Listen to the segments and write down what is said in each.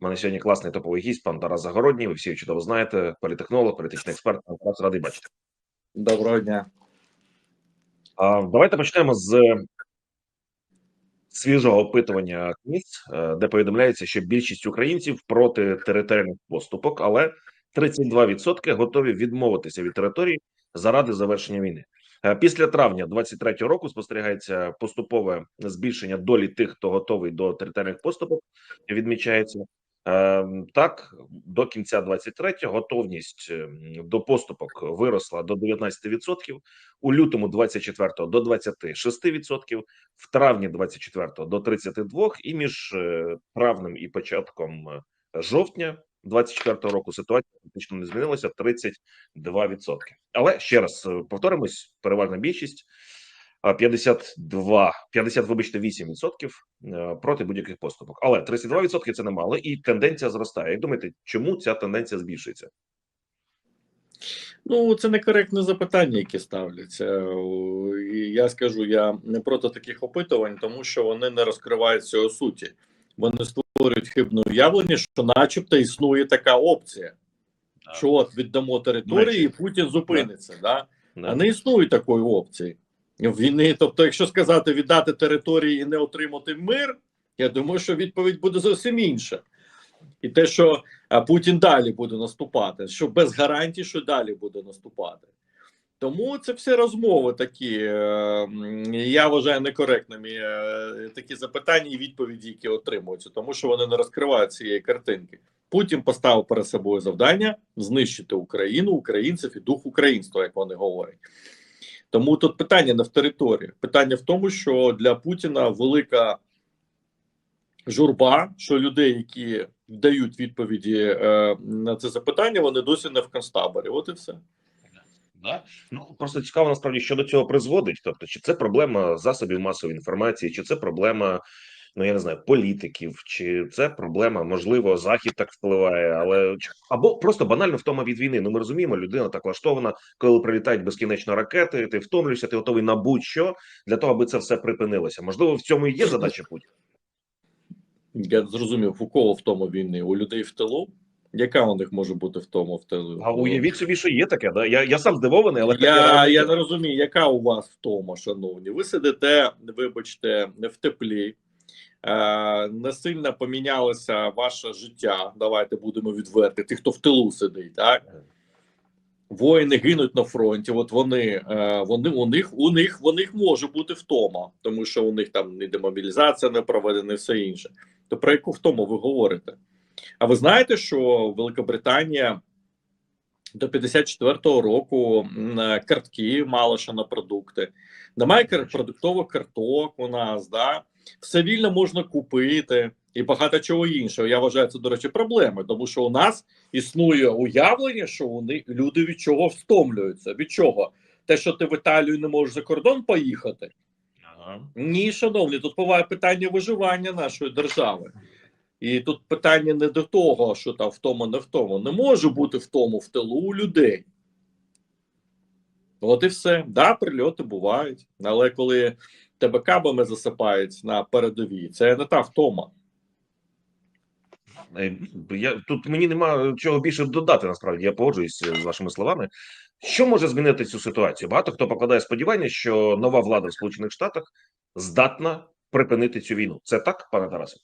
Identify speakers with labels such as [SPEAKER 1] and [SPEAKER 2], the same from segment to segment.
[SPEAKER 1] У мене сьогодні класний топовий гість, пан Тарас Загородній. Ви всі чудово знаєте. Політехнолог, політичний експерт. Тарас радий бачити.
[SPEAKER 2] Доброго дня.
[SPEAKER 1] А, давайте почнемо з свіжого опитування КМІС, е, де повідомляється, що більшість українців проти територіальних поступок, але 32% готові відмовитися від території заради завершення війни. Е, Після травня 23-го року спостерігається поступове збільшення долі тих, хто готовий до територіальних поступок. Відмічається так до кінця 23-го готовність ем, до поступок виросла до 19%, у лютому 24-го до 26%, в травні 24-го до 32%, і між е, травнем і початком е, жовтня 24-го року ситуація практично не змінилася 32%. Але ще раз е, повторимось, переважна більшість 52, 50, вибачте, 8% е, проти будь-яких поступок. Але 32% це немало, і тенденція зростає. Як думаєте, чому ця тенденція збільшується?
[SPEAKER 2] Ну, це некоректне запитання, які ставляться. І я скажу, я не проти таких опитувань, тому що вони не розкривають цього суті. Вони створюють хибне уявлення, що, начебто, існує така опція, що от віддамо території, і Путін зупиниться. Да? А не існує такої опції війни. Тобто, якщо сказати віддати території і не отримати мир, я думаю, що відповідь буде зовсім інша. І те, що Путін далі буде наступати, що без гарантій, що далі буде наступати. Тому це всі розмови такі. е, Я вважаю некоректними е, такі запитання і відповіді, які отримуються, тому що вони не розкривають цієї картинки. Путін поставив перед собою завдання знищити Україну, українців і дух українства, як вони говорять. Тому тут питання не в території. Питання в тому, що для Путіна велика журба, що людей, які дають відповіді е, на це запитання, вони досі не в концтаборі. От і все.
[SPEAKER 1] Да? Ну просто цікаво насправді, що до цього призводить. Тобто, чи це проблема засобів масової інформації, чи це проблема, ну я не знаю, політиків, чи це проблема, можливо, захід так впливає, але або просто банально втома від війни. Ну ми розуміємо, людина так влаштована, коли прилітають безкінечно ракети, ти втомлюєшся, ти готовий на будь-що для того, аби це все припинилося. Можливо, в цьому і є задача Путіна.
[SPEAKER 2] Я зрозумів, у кого втома війни? У людей в тилу? Яка у них може бути втома в тилу?
[SPEAKER 1] А уявіть собі, що є таке. Да? Я, я сам здивований, але
[SPEAKER 2] Я, я не розумію, яка у вас втома, шановні. Ви сидите, вибачте, в теплі, е, не сильно помінялося ваше життя. Давайте будемо відверти. Ті, хто в тилу сидить, так? Воїни гинуть на фронті. От вони, е, вони у них у них у них може бути втома, тому що у них там не демобілізація не проведена, і все інше. То про яку втому ви говорите? А ви знаєте, що Великобританія до 54-го року е, картки мала ще на продукти. Немає продуктових карток у нас, да? Все вільно можна купити і багато чого іншого. Я вважаю це, до речі, проблемою, тому що у нас існує уявлення, що вони люди від чого втомлюються. Від чого? Те, що ти в Італію не можеш за кордон поїхати.
[SPEAKER 1] Ага.
[SPEAKER 2] Ні, шановні, тут буває питання виживання нашої держави. І тут питання не до того, що там втома не втома. Не може бути втому в тилу у людей. От і все. Да, прильоти бувають. Але коли тебе кабами засипають на передовій, це не та втома.
[SPEAKER 1] Е, Я тут мені нема чого більше додати. Насправді я погоджуюсь з вашими словами. Що може змінити цю ситуацію? Багато хто покладає сподівання, що нова влада в Сполучених Штатах здатна припинити цю війну. Це так, пане Тарасе?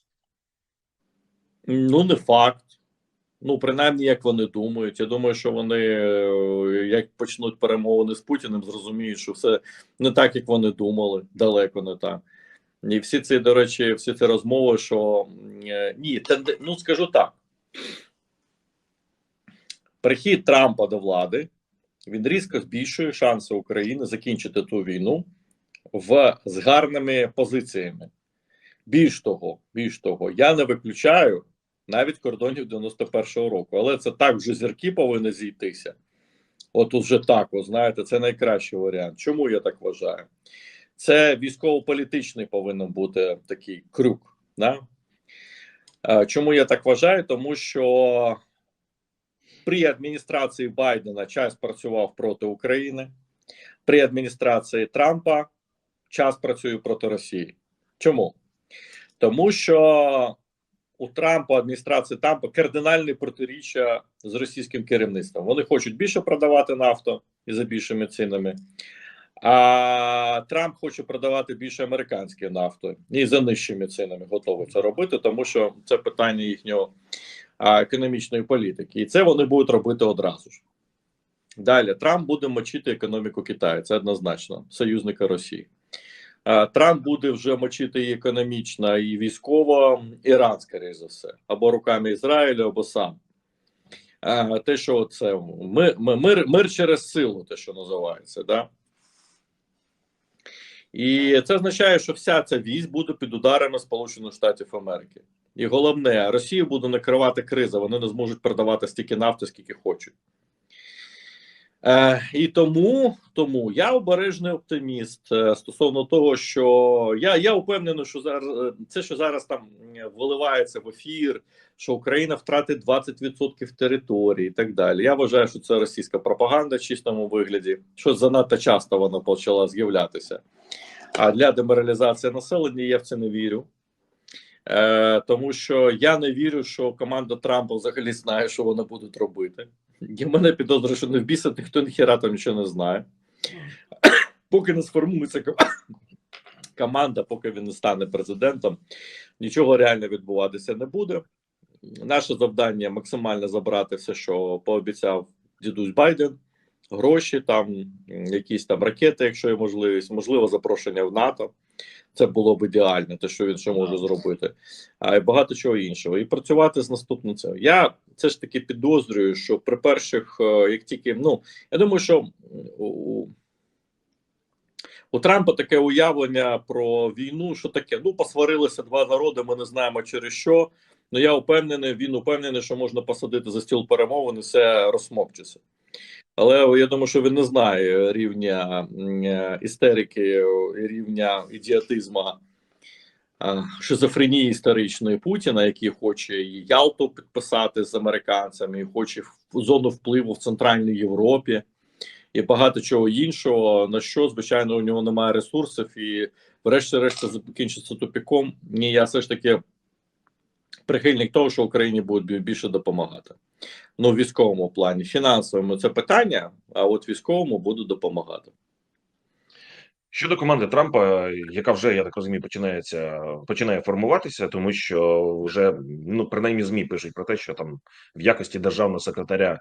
[SPEAKER 2] Ну, не факт. Ну, принаймні, як вони думають. Я думаю, що вони, е, як почнуть перемовини з Путіним, зрозуміють, що все не так, як вони думали, далеко не так. І всі ці, до речі, всі ці розмови, що е, ні, тенде- ну скажу так. Прихід Трампа до влади він різко збільшує шанси України закінчити ту війну в з гарними позиціями. Більш того, більш того, я не виключаю навіть кордонів 91-го року, але це так вже зірки повинні зійтися. От уже так, ви знаєте, це найкращий варіант. Чому я так вважаю? Це військово-політичний повинен бути такий крюк. Да? Чому я так вважаю? Тому що при адміністрації Байдена час працював проти України, при адміністрації Трампа час працює проти Росії. Чому? Тому що у Трампа, адміністрації Трампа кардинальні протиріччя з російським керівництвом. Вони хочуть більше продавати нафту і за більшими цінами. А Трамп хоче продавати більше американської нафти і за нижчими цінами готовий це робити, тому що це питання їхнього економічної політики, і це вони будуть робити одразу ж. Далі Трамп буде мочити економіку Китаю. Це однозначно союзника Росії. А, Трамп буде вже мочити і економічно, і військово Іран, скоріше за все, або руками Ізраїлю, або сам. Те, що це мир, мир, мир через силу, те, що називається, да. І це означає, що вся ця вісь буде під ударами Сполучених Штатів Америки. І головне, Росію буде накривати криза, вони не зможуть продавати стільки нафти, скільки хочуть. Е, І тому тому я обережний оптиміст е, стосовно того, що я я впевнений, що зараз е, це, що зараз там е, виливається в ефір, що Україна втратить 20% території і так далі. Я вважаю, що це російська пропаганда в чистому вигляді, що занадто часто вона почала з'являтися. А для деморалізації населення я в це не вірю. Е, Тому що я не вірю, що команда Трампа взагалі знає, що вони будуть робити. І мене підозрює, що не в біса ніхто ніхера там нічого не знає. Поки не сформується команда, поки він не стане президентом, нічого реально відбуватися не буде. Наше завдання максимально забрати все, що пообіцяв дідусь Байден. Гроші, там якісь там ракети, якщо є можливість, можливо, запрошення в НАТО. Це було б ідеально, те, що він ще може зробити, а й багато чого іншого. І працювати з наступним цим. Я це ж таки підозрюю, що при перших, як тільки ну я думаю, що у, у Трампа таке уявлення про війну, що таке: ну посварилися два народи. Ми не знаємо через що. Ну я впевнений, він упевнений, що можна посадити за стіл перемовин і все розсмокчиться. Але я думаю, що він не знає рівня істерики, рівня ідіотизму шизофренії історичної Путіна, який хоче і Ялту підписати з американцями, і хоче зону впливу в Центральній Європі і багато чого іншого. На що звичайно у нього немає ресурсів, і врешті-решт закінчиться тупіком. Ні, я все ж таки прихильник того, що Україні будуть більше допомагати. Ну, в військовому плані, фінансовому це питання, а от військовому буду допомагати.
[SPEAKER 1] Щодо команди Трампа, яка вже я так розумію, починається починає формуватися, тому що вже ну принаймні змі пишуть про те, що там в якості державного секретаря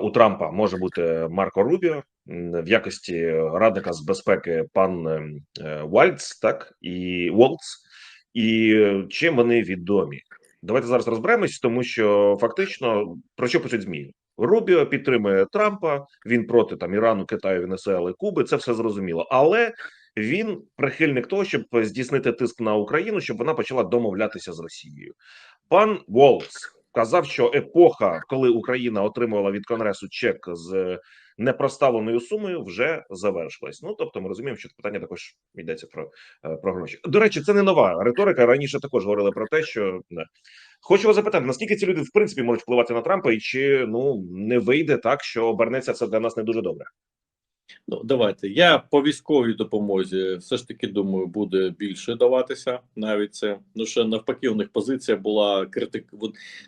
[SPEAKER 1] у Трампа може бути Марко Рубіо, в якості радника з безпеки пан е, Вальц, так і Волц. І чим вони відомі? Давайте зараз розберемось, тому що фактично про що пишуть змі? Рубіо підтримує Трампа. Він проти там Ірану, Китаю, Венесуели, Куби. Це все зрозуміло, але він прихильник того, щоб здійснити тиск на Україну, щоб вона почала домовлятися з Росією. Пан Волс казав, що епоха, коли Україна отримувала від Конгресу чек з непроставленою сумою, вже завершилась. Ну тобто, ми розуміємо, що питання також йдеться про про гроші. До речі, це не нова риторика. Раніше також говорили про те, що не. Хочу вас запитати, наскільки ці люди в принципі можуть впливати на Трампа, і чи ну не вийде так, що обернеться це для нас не дуже добре.
[SPEAKER 2] Ну, давайте. Я по військовій допомозі все ж таки думаю, буде більше даватися навіть це. Ну, ще навпаки, у них позиція була критик.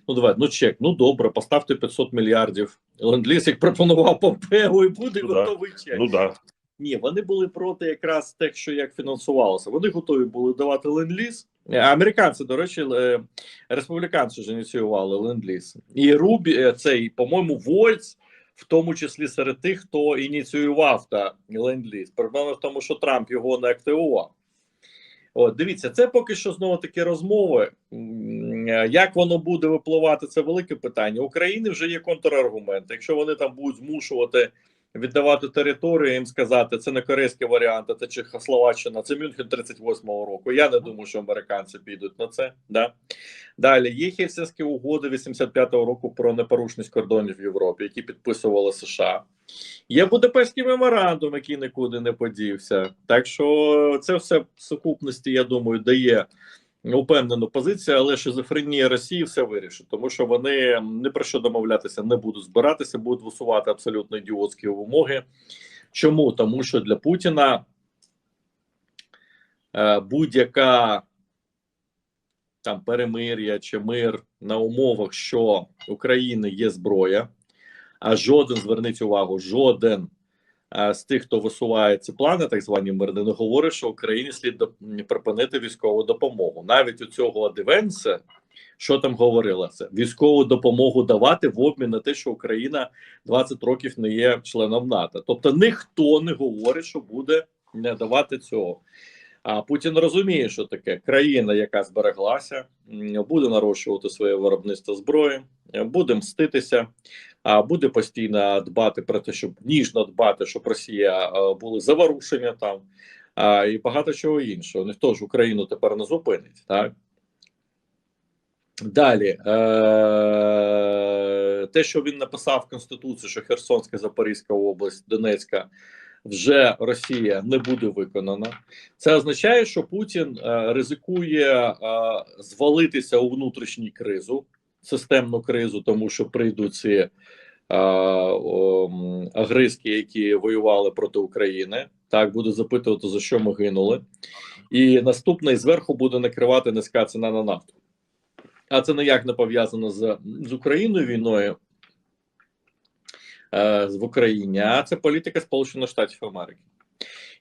[SPEAKER 2] Ну, давай, ну чек, ну добре, поставте 500 мільярдів. Ленд-ліз, як пропонував Помпео, і буде
[SPEAKER 1] ну,
[SPEAKER 2] готовий чек.
[SPEAKER 1] Ну да.
[SPEAKER 2] Ні, вони були проти якраз те, що як фінансувалося. Вони готові були давати ленд-ліз. Американці, до речі, республіканці ж ініціювали ленд-ліз. І Рубі, цей, по-моєму, Вольц в тому числі серед тих, хто ініціював та ленд-ліз. Проблема в тому, що Трамп його не активував. От, дивіться, це поки що знову такі розмови. Як воно буде випливати, це велике питання. України вже є контраргумент. Якщо вони там будуть змушувати віддавати територію, їм сказати, це не корейський варіант, це Чехословаччина, це Мюнхен 38-го року. Я не думаю, що американці підуть на це. Да? Далі є Хельсинські угоди 85-го року про непорушність кордонів в Європі, які підписували США. Є Будапештський меморандум, який нікуди не подівся. Так що це все в сукупності, я думаю, дає упевнену позицію, але шизофренія Росії все вирішить, тому що вони не про що домовлятися не будуть збиратися, будуть висувати абсолютно ідіотські вимоги. Чому? Тому що для Путіна е, будь-яка там перемир'я чи мир на умовах, що у країни є зброя, а жоден зверніть увагу, жоден з тих, хто висуває ці плани, так звані мирні, говорить, що Україні слід до припинити військову допомогу. Навіть у цього Адивенса, що там говорилося, військову допомогу давати в обмін на те, що Україна 20 років не є членом НАТО. Тобто ніхто не говорить, що буде не давати цього. А Путін розуміє, що таке країна, яка збереглася, буде нарощувати своє виробництво зброї, буде мститися, а буде постійно дбати про те, щоб ніжно дбати, щоб Росія е, були заворушення там і багато чого іншого. Ніхто ж Україну тепер не зупинить, так. Далі, е- те, що він написав в Конституції, що Херсонська, Запорізька область, Донецька вже Росія не буде виконана. Це означає, що Путін е, ризикує е, звалитися у внутрішню кризу, системну кризу, тому що прийдуть ці е, м, які воювали проти України. Так буде запитувати, за що ми гинули. І наступний зверху буде накривати низька ціна на нафту. А це ніяк не пов'язано з, з Україною війною в Україні, а це політика Сполучених Штатів Америки.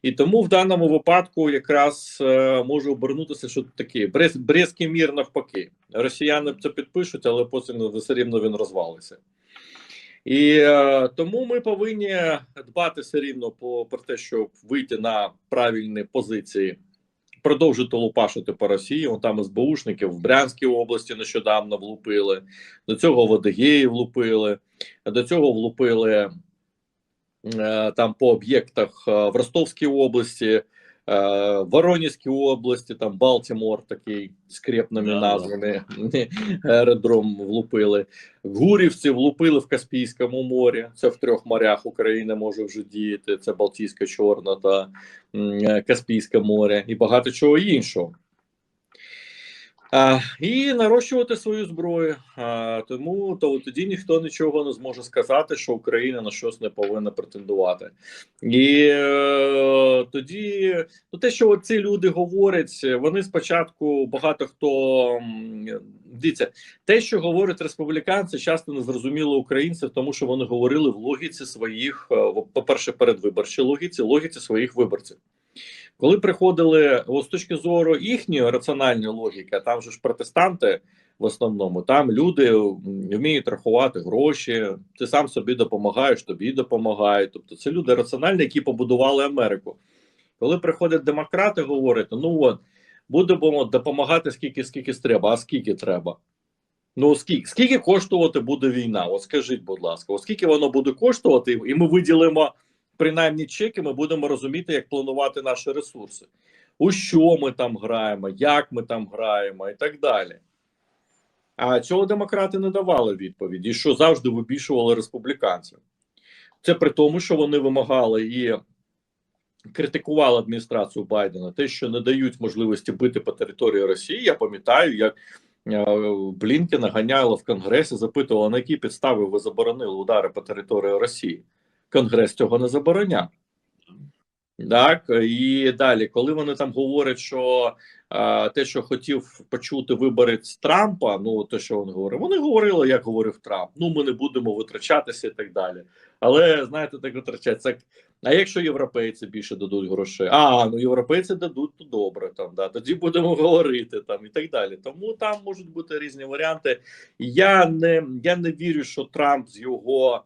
[SPEAKER 2] І тому в даному випадку якраз е, може обернутися, що таке Брест, Брестський мір навпаки. Росіяни це підпишуть, але потім все рівно він розвалиться. І е, тому ми повинні дбати все рівно про те, щоб вийти на правильні позиції, продовжити лупашити по Росії. Вон там СБУшників в Брянській області нещодавно влупили, до цього в Адигеї влупили, до цього влупили е, там по об'єктах е, в Ростовській області, е, в Воронезькій області, там Балтімор такий скрепними
[SPEAKER 1] Да, да.
[SPEAKER 2] назвами аеродром влупили. Гурівці влупили в Каспійському морі. Це в трьох морях України може вже діяти. Це Балтійське, Чорна та Каспійське море і багато чого іншого. І нарощувати свою зброю. А, тому то тоді ніхто нічого не зможе сказати, що Україна на щось не повинна претендувати. І е, тоді ну, те, що ці люди говорять, вони спочатку багато хто дивіться, те, що говорять республіканці, часто не зрозуміло українців, тому що вони говорили в логіці своїх, е, по-перше, передвиборчій логіці, логіці своїх виборців. Коли приходили о, з точки зору їхньої раціональної логіки, там же ж протестанти в основному, там люди вміють рахувати гроші, ти сам собі допомагаєш, тобі допомагають. Тобто це люди раціональні, які побудували Америку. Коли приходять демократи, говорять, ну от будемо допомагати скільки скільки треба, а скільки треба. Ну, скільки, скільки коштувати буде війна? От скажіть, будь ласка, от скільки воно буде коштувати, і ми виділимо принаймні чеки, ми будемо розуміти, як планувати наші ресурси, у що ми там граємо, як ми там граємо, і так далі. А цього демократи не давали відповіді, що завжди вибішували республіканців. Це при тому, що вони вимагали і критикували адміністрацію Байдена, те, що не дають можливості бити по території Росії. Я пам'ятаю, як е, Блінкена ганяло в Конгресі, запитували, на які підстави ви заборонили удари по території Росії. Конгрес цього не забороняв. Так, і далі, коли вони там говорять, що а, те, що хотів почути виборець Трампа, ну те, що він говорив, вони говорили, як говорив Трамп. Ну, ми не будемо витрачатися і так далі. Але знаєте, так витрачаться. А якщо європейці більше дадуть грошей, а ну європейці дадуть, то добре там, да, тоді будемо говорити там і так далі. Тому там можуть бути різні варіанти. Я не я не вірю, що Трамп з його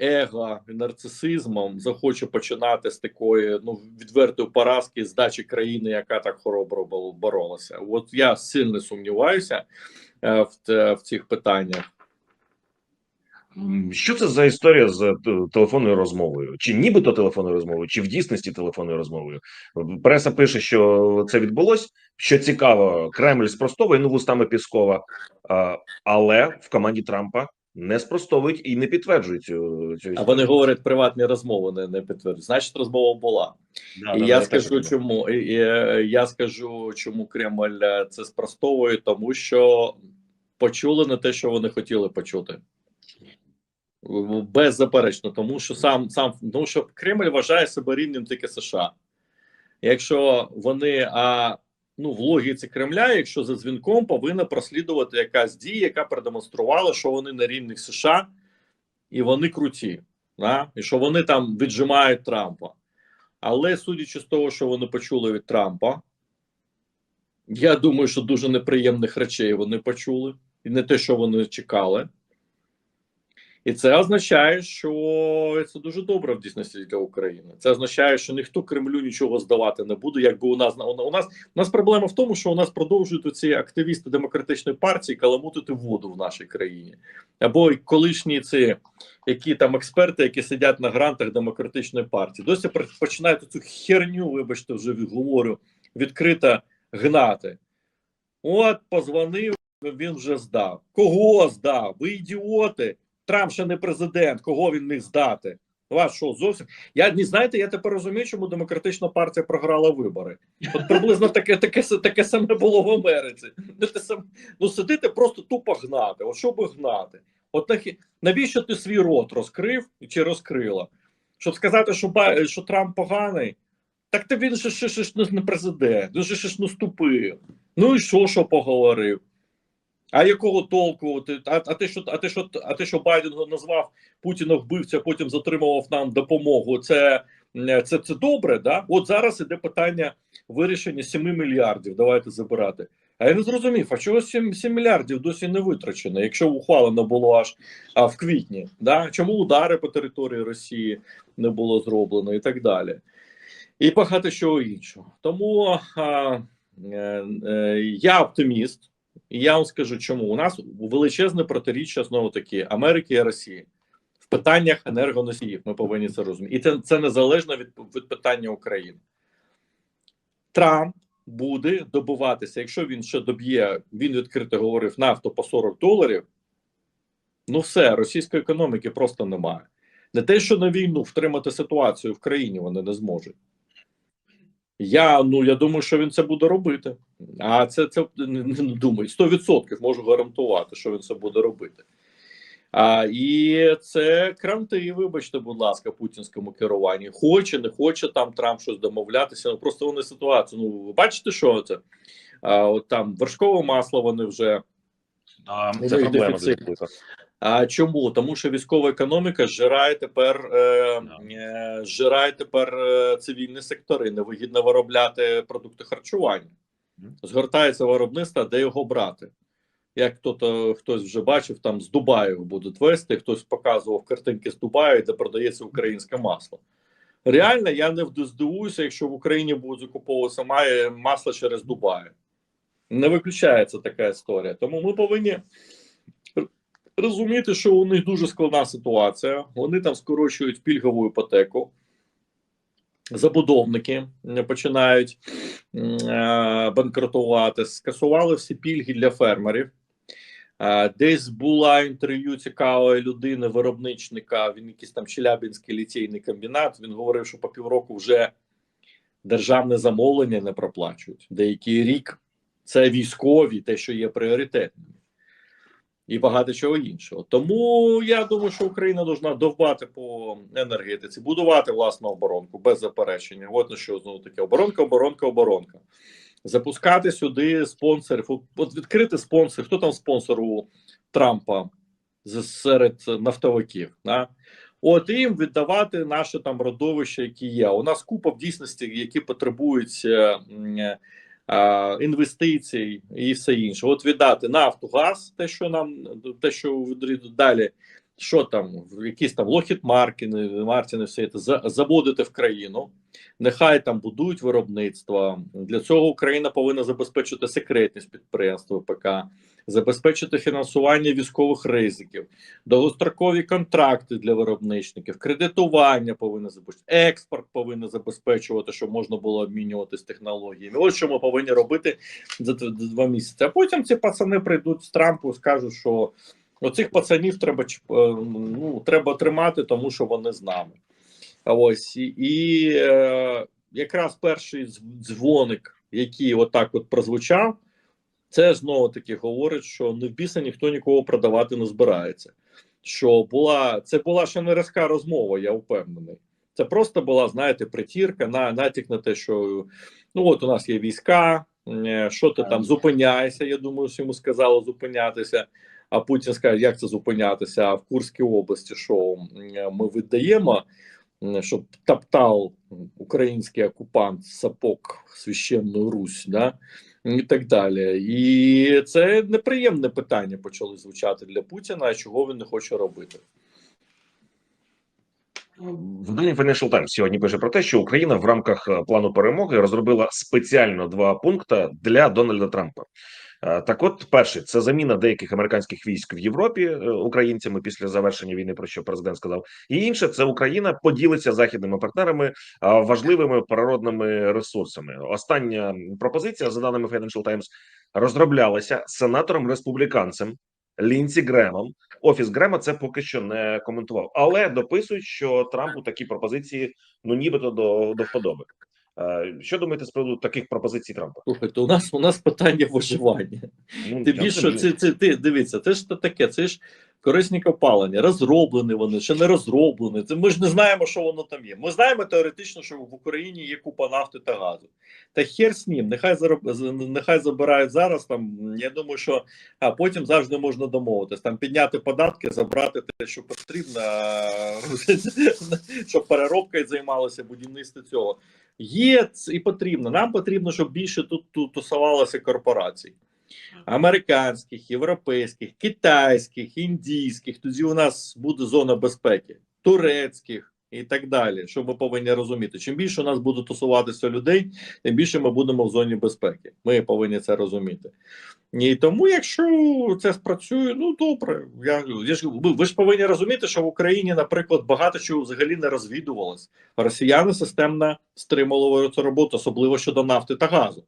[SPEAKER 2] его нарцисизмом захоче починати з такої ну відвертої поразки здачі країни, яка так хоробро боролася. От я сильно сумніваюся е, в, в цих питаннях.
[SPEAKER 1] Що це за історія з е, телефонною розмовою? Чи нібито телефонною розмовою, чи в дійсності телефонною розмовою? Преса пише, що це відбулось. Що цікаво, Кремль спростовує ну вустами Піскова, але в команді Трампа не спростовують і не підтверджують цю, цю
[SPEAKER 2] А вони говорять приватні розмови, не, не підтверджують. Значить, розмова була.
[SPEAKER 1] Да,
[SPEAKER 2] І
[SPEAKER 1] да,
[SPEAKER 2] я скажу,
[SPEAKER 1] так,
[SPEAKER 2] чому і, і, е, я скажу, чому Кремль е, це спростовує, тому що почули не те, що вони хотіли почути. Беззаперечно, тому що сам сам тому що Кремль вважає себе рівнем тільки США. Якщо вони а ну, в логіці Кремля, якщо за дзвінком повинна прослідувати якась дія, яка продемонструвала, що вони на рівних США і вони круті, да? і що вони там віджимають Трампа. Але судячи з того, що вони почули від Трампа, я думаю, що дуже неприємних речей вони почули, і не те, що вони чекали. І це означає, що це дуже добре в дійсності для України. Це означає, що ніхто Кремлю нічого здавати не буде. Якби у нас у нас у нас проблема в тому, що у нас продовжують ці активісти демократичної партії каламутити воду в нашій країні, або колишні ці які там експерти, які сидять на грантах демократичної партії, досі починають цю херню, вибачте, вже говорю, відкрито гнати. От позвонив, він вже здав. Кого здав? Ви ідіоти? Трамп ще не президент, кого він міг здати? Вас що зовсім? Я не знаєте, я тепер розумію, чому демократична партія програла вибори. От приблизно таке таке, таке саме було в Америці. Ну, ти сидити просто тупо гнати. От що би гнати? От нахі, навіщо ти свій рот розкрив чи розкрила? Щоб сказати, що що Трамп поганий, так ти він ж ж не президент, він же ж наступив. Ну і що, що поговорив? А якого толку? А, а те, що а те, що а те, що Байден назвав Путіна вбивця, потім затримував нам допомогу. Це це, це добре, да? От зараз іде питання вирішення 7 мільярдів. Давайте забирати. А я не зрозумів, а чого 7, 7 мільярдів досі не витрачено, якщо ухвалено було аж а, в квітні? Да? Чому удари по території Росії не було зроблено і так далі? І багато чого іншого. Тому а, е, е, я оптиміст. І я вам скажу, чому у нас величезне протиріччя знову таки Америки і Росії в питаннях енергоносіїв. Ми повинні це розуміти, і це це незалежно від, від питання України. Трамп буде добуватися, якщо він ще доб'є, він відкрито говорив нафту по 40 доларів. Ну, все, російської економіки просто немає. Не те, що на війну втримати ситуацію в країні вони не зможуть. Я ну я думаю, що він це буде робити. А це це не, не думаю, 100% можу гарантувати, що він це буде робити. А, І це кранти, вибачте, будь ласка, путінському керуванні. Хоче, не хоче там Трамп щось домовлятися. Ну просто вони ситуацію. Ну, ви бачите, що це? А, от там вершкове масло вони вже
[SPEAKER 1] да, це проблема.
[SPEAKER 2] А чому? Тому що військова економіка зжирає тепер е, е, зжирає тепер е, цивільні сектори, невигідно виробляти продукти харчування. Згортається виробництво, де його брати. Як хто хтось вже бачив, там з Дубаю будуть вести, хтось показував картинки з Дубаю, де продається українське масло. Реально, я не здивуюся, якщо в Україні будуть закуповуватися масло через Дубай. Не виключається така історія. Тому ми повинні розуміти, що у них дуже складна ситуація. Вони там скорочують пільгову іпотеку. Забудовники починають е, банкрутувати, скасували всі пільги для фермерів. Е, десь була інтерв'ю цікавої людини, виробничника. Він якийсь там Челябинський ліцейний комбінат. Він говорив, що по півроку вже державне замовлення не проплачують. Деякий рік це військові, те, що є пріоритетним і багато чого іншого. Тому я думаю, що Україна повинна довбати по енергетиці, будувати власну оборонку без заперечення. От на що знову таке оборонка, оборонка, оборонка. Запускати сюди спонсорів. От відкрити спонсор. Хто там спонсор у Трампа серед нафтовиків? Да? От їм віддавати наше там родовище, які є. У нас купа в дійсності, які потребують інвестицій і все інше. От віддати нафту, газ, те, що нам те, що далі, що там, якісь там Лохід Маркіни, Мартіни, все це заводити в країну. Нехай там будують виробництво. Для цього Україна повинна забезпечити секретність підприємства ПК, забезпечити фінансування військових ризиків, довгострокові контракти для виробничників, кредитування повинно забезпечити, експорт повинен забезпечувати, щоб можна було обмінюватись технологіями. Ось що ми повинні робити за два місяці. А потім ці пацани прийдуть з Трампу і скажуть, що оцих пацанів треба е, ну, треба тримати, тому що вони з нами. Ось і е, якраз перший дзвоник, який отак от прозвучав, це знову таки говорить, що не в біса ніхто нікого продавати не збирається. Що була це була ще не резка розмова, я впевнений. Це просто була, знаєте, притірка на натяк на те, що ну от у нас є війська, е, що ти там зупиняйся. Я думаю, що йому сказали зупинятися. А Путін скаже, як це зупинятися? А в Курській області, що ми віддаємо, щоб топтав український окупант сапог священну Русь, да? І так далі. І це неприємне питання почали звучати для Путіна, чого він не хоче робити.
[SPEAKER 1] Видання Financial Times сьогодні пише про те, що Україна в рамках е, плану перемоги розробила спеціально два пункти для Дональда Трампа. Е, Так, от, перший це заміна деяких американських військ в Європі е, українцями після завершення війни, про що президент сказав. І інше це Україна поділиться західними партнерами е, важливими природними ресурсами. Остання пропозиція, за даними Financial Times, розроблялася сенатором республіканцем Лінсі Гремом. Офіс Грема це поки що не коментував, але дописують, що Трампу такі пропозиції ну нібито до, до вподоби. Е, Що думаєте з приводу таких пропозицій Трампа?
[SPEAKER 2] Слухайте, у нас у нас питання виживання.
[SPEAKER 1] Ну
[SPEAKER 2] Ти більше це, це ти дивіться, це ж таке, це ж корисні копалення, розроблені вони, ще не розроблені. Це ми ж не знаємо, що воно там є. Ми знаємо теоретично, що в Україні є купа нафти та газу. Та хер з ним, нехай зароб... нехай забирають зараз. Там я думаю, що а потім завжди можна домовитись. Там підняти податки, забрати те, що потрібно, щоб переробкою займалося будівництво цього. Є і потрібно. Нам потрібно, щоб більше тут тусувалося корпорацій американських, європейських, китайських, індійських. Тоді у нас буде зона безпеки, турецьких і так далі. Що ми повинні розуміти? Чим більше у нас буде тусуватися людей, тим більше ми будемо в зоні безпеки. Ми повинні це розуміти. І тому, якщо це спрацює, ну добре. Я, я ж ви, ж повинні розуміти, що в Україні, наприклад, багато чого взагалі не розвідувалось. Росіяни системно стримували цю роботу, особливо щодо нафти та газу,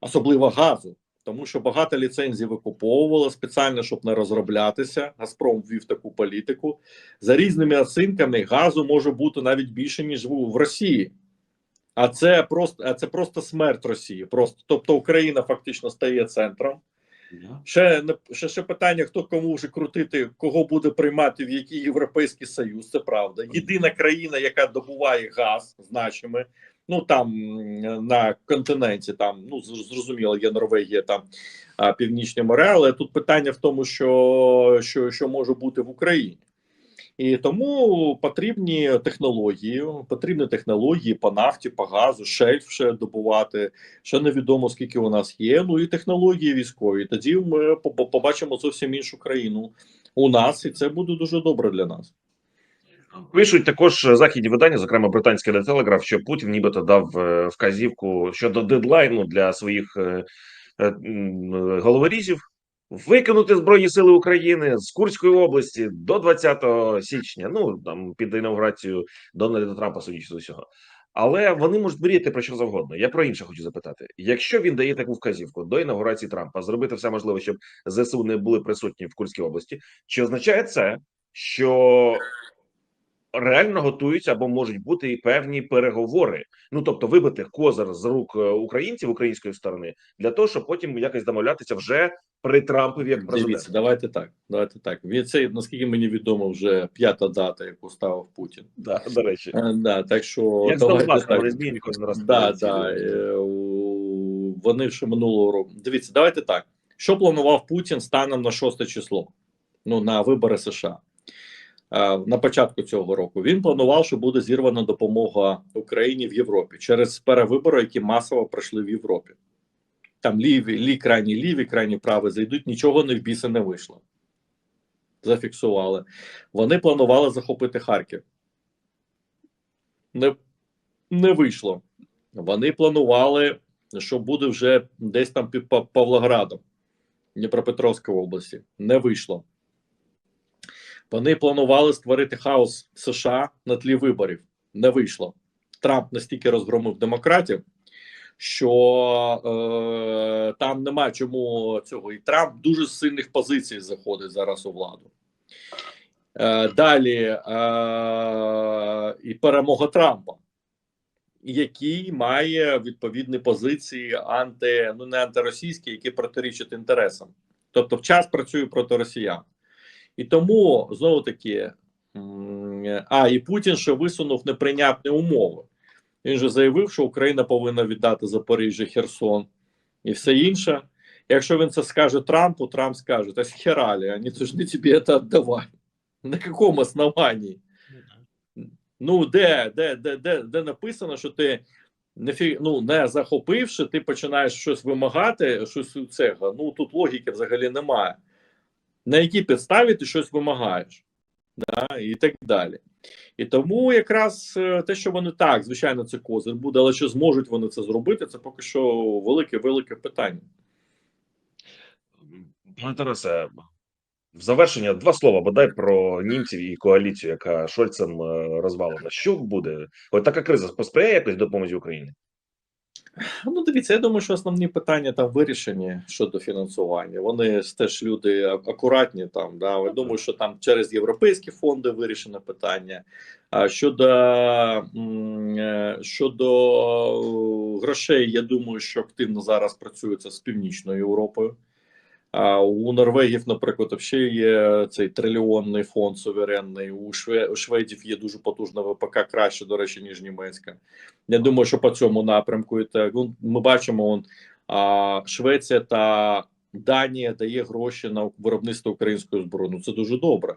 [SPEAKER 2] особливо газу. Тому що багато ліцензій викуповували спеціально, щоб не розроблятися. Газпром ввів таку політику. За різними оцінками газу може бути навіть більше ніж в в Росії. А це просто а це просто смерть Росії. Просто тобто Україна фактично стає центром. Ще не ще, ще питання: хто кому вже крутити, кого буде приймати в який європейський союз. Це правда. Єдина країна, яка добуває газ значими. Ну там на континенті, там ну зрозуміло, є Норвегія, там Північне море, але тут питання в тому, що, що, що може бути в Україні. І тому потрібні технології, потрібні технології по нафті, по газу, шельф ще добувати. Ще невідомо скільки у нас є. Ну і технології військові. Тоді ми по- побачимо зовсім іншу країну у нас, і це буде дуже добре для нас.
[SPEAKER 1] Пишуть також західні видання, зокрема британський The Telegraph, що Путін нібито дав е, вказівку щодо дедлайну для своїх е, е, головорізів викинути збройні сили України з Курської області до 20 січня. Ну там під інаугурацію Дональда Трампа, судячи з усього. Але вони можуть мріяти про що завгодно. Я про інше хочу запитати: якщо він дає таку вказівку до інаугурації Трампа, зробити все можливе, щоб ЗСУ не були присутні в Курській області, чи означає це, що реально готуються або можуть бути і певні переговори. Ну тобто, вибити козир з рук е, українців української сторони для того, щоб потім якось домовлятися вже при Трампові як
[SPEAKER 2] Дивіться, давайте так. Давайте так. Він це наскільки мені відомо, вже п'ята дата, яку ставив Путін.
[SPEAKER 1] Да, до речі,
[SPEAKER 2] Е, да, так що
[SPEAKER 1] як раз.
[SPEAKER 2] Да, да, е, вони ще минулого року. Дивіться, давайте так. Що планував Путін станом на 6 число? Ну, на вибори США. Е, На початку цього року він планував, що буде зірвана допомога Україні в Європі через перевибори, які масово пройшли в Європі. Там ліві, лі, крайні ліві, крайні праві зайдуть, нічого не в біса не вийшло. Зафіксували. Вони планували захопити Харків. Не, не вийшло. Вони планували, що буде вже десь там під Павлоградом, Дніпропетровської області. Не вийшло. Вони планували створити хаос США на тлі виборів. Не вийшло. Трамп настільки розгромив демократів, що е, там нема чому цього. І Трамп дуже з сильних позицій заходить зараз у владу. Е, далі е, і перемога Трампа, який має відповідні позиції анти, ну не антиросійські, які протирічать інтересам. Тобто, в час працює проти росіян. І тому знову таки, а і Путін ще висунув неприйнятні умови. Він же заявив, що Україна повинна віддати Запоріжжя Херсон. і все інше. Якщо він це скаже Трампу, Трамп скаже: Та схерали, они должны тебе це віддавати. На якому основанні? Ну, де, де, де, де, де написано, що ти не, фі... ну, не захопивши, ти починаєш щось вимагати, щось у цього. Ну тут логіки взагалі немає. На якій підставі ти щось вимагаєш, да? і так далі. І тому якраз е, те, що вони так, звичайно, це козир буде, але чи зможуть вони це зробити, це поки що велике велике питання.
[SPEAKER 1] Пане Тарасе, в завершення два слова бодай про німців і коаліцію, яка Шольцем е, розвалена. Що буде? От така криза посприяє якось допомозі Україні?
[SPEAKER 2] Ну, дивіться, я думаю, що основні питання там вирішені щодо фінансування. Вони теж люди акуратні там. Да. Я думаю, що там через європейські фонди вирішено питання. А щодо, е, щодо грошей, я думаю, що активно зараз працюється з Північною Європою. А у Норвегів, наприклад, взагалі є цей трильйонний фонд суверенний. У, Шве... у шведів є дуже потужна ВПК, краще, до речі, ніж німецька. Я думаю, що по цьому напрямку і. Ну, ми бачимо, а, Швеція та Данія дає гроші на виробництво української зброї. Ну це дуже добре.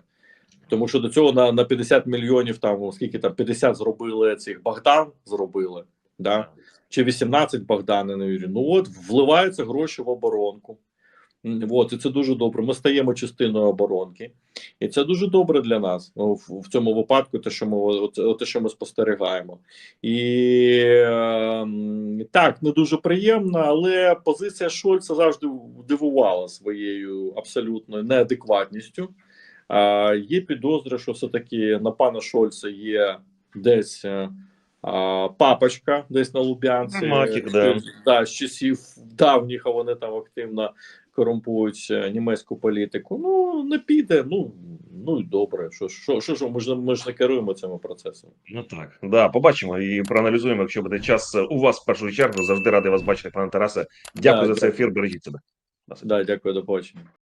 [SPEAKER 2] Тому що до цього на, на 50 мільйонів, там скільки там 50 зробили цих Богдан зробили, да? чи 18 Богдан, я не. Ну от вливаються гроші в оборонку. От, і це дуже добре. Ми стаємо частиною оборонки, і це дуже добре для нас ну, в, цьому випадку. Те, що ми те, що ми спостерігаємо, і ем, так не дуже приємно, але позиція Шольца завжди дивувала своєю абсолютною неадекватністю. Є підозри, що все таки на пана Шольца є десь. е, папочка десь на Лубянці
[SPEAKER 1] Матік, да.
[SPEAKER 2] З- да, з часів давніх а вони там активно корумпують е, німецьку політику. Ну не піде. Ну ну і добре. Що що, що, що ми ж ми ж не керуємо цими процесами.
[SPEAKER 1] Ну так, да, побачимо і проаналізуємо, якщо буде час у вас в першу чергу. Завжди радий вас бачити, пане Тарасе. Дякую
[SPEAKER 2] Так,
[SPEAKER 1] за цей ефір. Бережіть себе.
[SPEAKER 2] Да, дякую, до побачення.